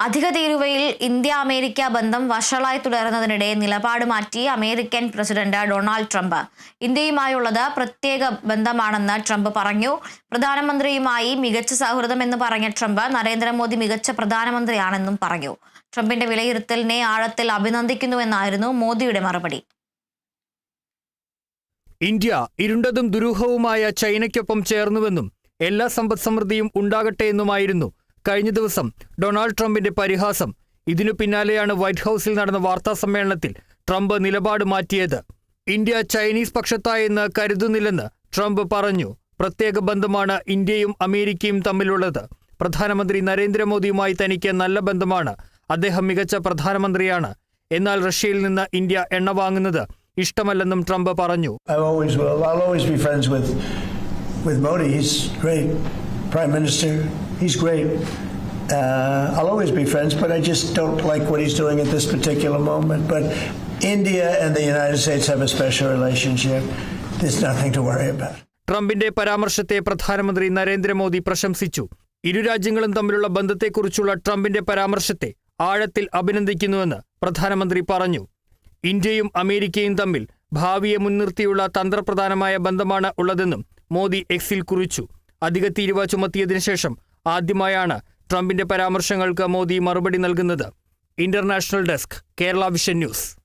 അധിക തീരുവയിൽ India America ബന്ധം വഷളായി തുടരുന്നതിനിടെ നിലപാട് മാറ്റി അമേരിക്കൻ പ്രസിഡന്റ് ഡൊണാൾഡ് ട്രംപ്. ഇന്ത്യയുമായുള്ളത് പ്രത്യേക ബന്ധമാണെന്ന് ട്രംപ് പറഞ്ഞു. പ്രധാനമന്ത്രിയുമായി മികച്ച സൗഹൃദമെന്ന് പറഞ്ഞ ട്രംപ് നരേന്ദ്രമോദി മികച്ച പ്രധാനമന്ത്രിയാണെന്നും പറഞ്ഞു. ട്രംപിന്റെ വിലയിരുത്തലിനെ ആഴത്തിൽ അഭിനന്ദിക്കുന്നുവെന്നായിരുന്നു മോദിയുടെ മറുപടി. ഇന്ത്യ ഇരുണ്ടതും ദുരൂഹവുമായ ചൈനയ്ക്കൊപ്പം ചേർന്നുവെന്നും എല്ലാ സമ്പദ് സമൃദ്ധിയും ഉണ്ടാകട്ടെ എന്നുമായിരുന്നു കഴിഞ്ഞ ദിവസം ഡൊണാൾഡ് ട്രംപിന്റെ പരിഹാസം. ഇതിനു പിന്നാലെയാണ് വൈറ്റ് ഹൌസിൽ നടന്ന വാർത്താ സമ്മേളനത്തിൽ ട്രംപ് നിലപാട് മാറ്റിയത്. ഇന്ത്യ ചൈനീസ് പക്ഷത്തായെന്ന് കരുതുന്നില്ലെന്ന് ട്രംപ് പറഞ്ഞു. പ്രത്യേക ബന്ധമാണ് ഇന്ത്യയും അമേരിക്കയും തമ്മിലുള്ളത്. പ്രധാനമന്ത്രി നരേന്ദ്രമോദിയുമായി തനിക്ക് നല്ല ബന്ധമാണ്. അദ്ദേഹം മികച്ച പ്രധാനമന്ത്രിയാണ്. എന്നാൽ റഷ്യയിൽ നിന്ന് ഇന്ത്യ എണ്ണ വാങ്ങുന്നത് ഇഷ്ടമല്ലെന്നും ട്രംപ് പറഞ്ഞു. Prime Minister. He's great. Uh, I'll always be friends, but I just don't like what he's doing at this particular moment. But India and the United States have a special relationship. There's nothing to worry about. ട്രംപിന്റെ പരാമർശത്തെ പ്രധാനമന്ത്രി നരേന്ദ്രമോദി പ്രശംസിച്ചു ഇരു രാജ്യങ്ങളും തമ്മിലുള്ള ബന്ധത്തെക്കുറിച്ചുള്ള ട്രംപിന്റെ പരാമർശത്തെ ആഴത്തിൽ അഭിനന്ദിക്കുന്നുവെന്ന് പ്രധാനമന്ത്രി പറഞ്ഞു ഇന്ത്യയും അമേരിക്കയും തമ്മിൽ ഭാവിയെ മുൻനിർത്തിയുള്ള തന്ത്രപ്രധാനമായ ബന്ധമാണ് ഉള്ളതെന്നും മോദി എക്സിൽ കുറിച്ചു അധിക തീരുവ ചുമത്തിയതിനു ശേഷം ആദ്യമായാണ് ട്രംപിന്റെ പരാമർശങ്ങൾക്ക് മോദി മറുപടി നൽകുന്നത്. International desk Kerala vision news.